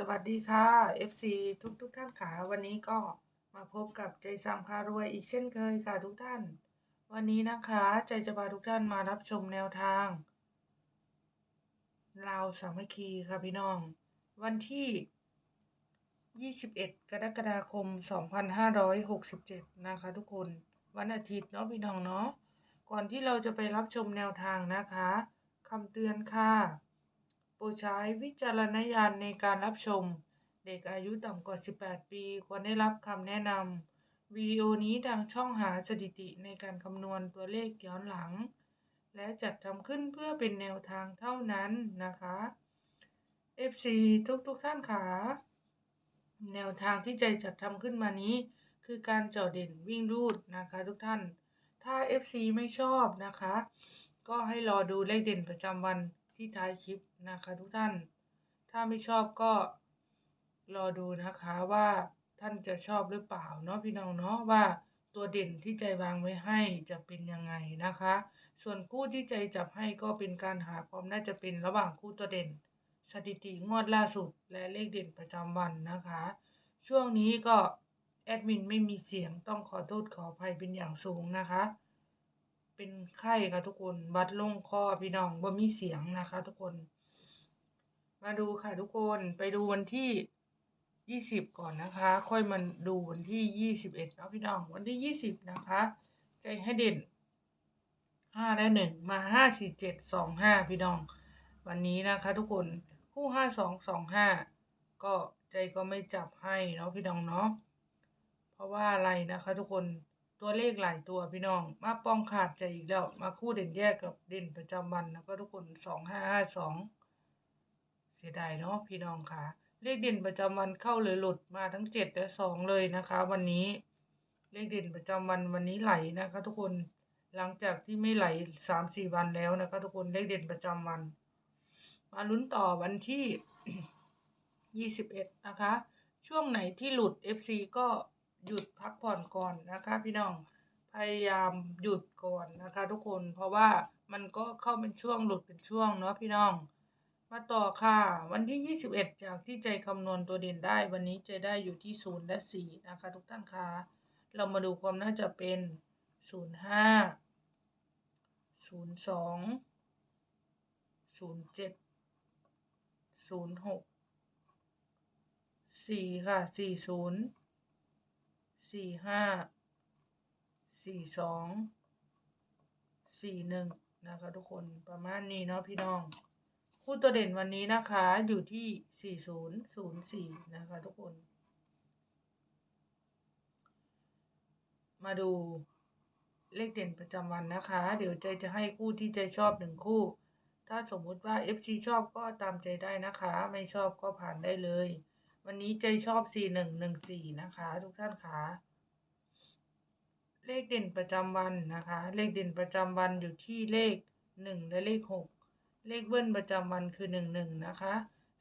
สวัสดีค่ะ FC ทุกทุกท่านค่ะวันนี้ก็มาพบกับใจซ้ำพารวยอีกเช่นเคยค่ะทุกท่าน วันนี้นะคะใจจะพาทุกท่านมารับชมแนวทางลาวสามัคคีค่ะพี่น้อง วันที่ 21 กรกฎาคม 2567 นะคะทุกคนวันอาทิตย์เนาะพี่น้องเนาะก่อนที่เราจะไปรับชมแนวทางนะคะคำเตือนค่ะ โปรดใช้วิจารณญาณในการรับชม เด็กอายุต่ำกว่า 18 ปี ควรได้รับคำแนะนำวิดีโอนี้ทางช่องหาสถิติในการคำนวณตัวเลขย้อนหลัง และจัดทำขึ้นเพื่อเป็นแนวทางเท่านั้นนะคะ FC ทุกทุกๆท่านค่ะแนวทางที่ใจจัดทำขึ้นมานี้ คือการเจาะเด่นวิ่งรูดนะคะทุกท่าน ถ้า FC ไม่ชอบนะคะ ก็ให้รอดูเลขเด่นประจำวัน ที่ท้ายคลิปนะคะทุกท่าน ถ้าไม่ชอบก็รอดูนะคะว่าท่านจะชอบหรือเปล่าเนาะพี่น้องเนาะว่าตัวเด่นที่ใจวางไว้ให้จะเป็นยังไงนะคะ ส่วนคู่ที่ใจจับให้ก็เป็นการหาความน่าจะเป็นระหว่างคู่ตัวเด่น สถิติงวดล่าสุด และเลขเด่นประจำวันนะคะ ช่วงนี้ก็แอดมินไม่มีเสียงต้องขอโทษขออภัยเป็นอย่างสูงนะคะ เป็นไข้ค่ะทุกคนวัดลงคอพี่น้องว่มีเสียงนะคะ ทุกคน มาดูค่ะ ทุกคนไปดูวันที่ยี่สิบก่อนนะคะ ค่อยมาดูวันที่ยี่สิบเอ็ดเนาะพี่น้อง วันที่ยี่สิบนะคะ ใจให้เด่นห้าและหนึ่งมาห้าสี่เจ็ดสองห้าพี่น้อง วันนี้นะคะ ทุกคนคู่ห้าสองสองห้าก็ใจก็ไม่จับให้เนาะพี่น้องเนาะเพราะว่าอะไรนะคะ ทุกคน ตัวเลขหลายตัวพี่น้อง มาป้องขาดใจอีกแล้ว มาคู่เด่นแยกกับเด่นประจำวันแล้วก็ทุกคนสองห้าห้าสองเสียดายเนาะพี่น้องค่ะ เลขเด่นประจำวันเข้าหรือหลุดมาทั้งเจ็ดและสองเลยนะคะ วันนี้เลขเด่นประจำวันวันนี้ไหลนะคะ ทุกคนหลังจากที่ไม่ไหลสามสี่วันแล้วนะคะ ทุกคนเลขเด่นประจำวัน มาลุ้นต่อวันที่ยี่สิบเอ็ดนะคะ ช่วงไหนที่หลุด FC ก็ หยุดพักผ่อนก่อนนะคะ พี่น้องพยายามหยุดก่อนนะคะ ทุกคนเพราะว่ามันก็เข้าเป็นช่วงหลุดเป็นช่วงเนาะพี่น้อง มาต่อค่ะ วันที่ 21 จากที่ใจคำนวณตัวเด่นได้ วันนี้จได้อยู่ที่ 0 และ 4 นะคะ ทุกท่านคะเรามาดูความน่าจะเป็น 05 02 07 06 4 ค่ะ 40 45 42 41นะคะทุกคนประมาณนี้เนาะพี่น้อง คู่ตัวเด่นวันนี้นะคะอยู่ที่4004นะคะทุกคน มาดูเลขเด่นประจำวันนะคะ เดี๋ยวใจจะให้คู่ที่ใจชอบหนึ่งคู่ ถ้าสมมุติว่า FC ชอบก็ตามใจได้นะคะ ไม่ชอบก็ผ่านได้เลย วันนี้ใจชอบ 4114 นะคะ ทุกท่านคะเลขเด่นประจำวันนะคะ เลขเด่นประจำวันอยู่ที่เลข 1 และเลข 6 เลขเบิ้ลประจำวันคือ 11 นะคะ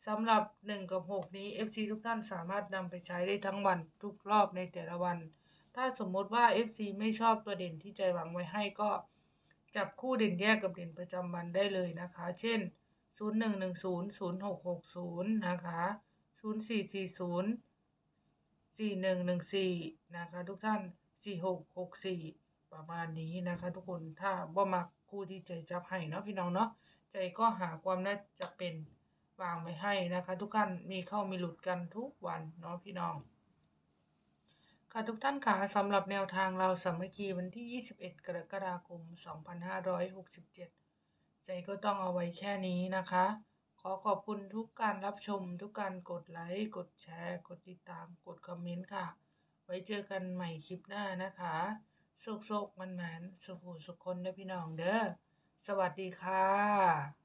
สำหรับ 1 กับ 6 นี้ FC ทุกท่านสามารถนำไปใช้ได้ทั้งวันทุกรอบในแต่ละวัน ถ้าสมมติว่า FC ไม่ชอบตัวเด่นที่ใจหวังไว้ให้ก็จับคู่เด่นแยกกับเด่นประจำวันได้เลยนะคะ เช่น 0110 0660 นะคะ 0440 4114นะคะ ทุกท่าน4664ประมาณนี้นะคะ ทุกคนถ้าบ่มักคู่ที่ใจจับให้เนาะพี่น้องเนาะใจก็หาความน่าจะเป็นวางไว้ให้นะคะ ทุกท่านมีเข้ามีหลุดกันทุกวันเนาะพี่น้องค่ะทุกท่านค่ะสำหรับแนวทางเราสามัคคีวันที่ 21 กรกฎาคม 2567 ใจก็ต้องเอาไว้แค่นี้นะคะ อขอบคุณทุกการรับชม ทุกการกดไลค์ กดแชร์ กดติดตาม กดคอมเมนต์ค่ะ ไว้เจอกันใหม่คลิปหน้านะคะโชคโชคมันหมานสุขสุขคนเด้อพี่น้องเด้อ สวัสดีค่ะ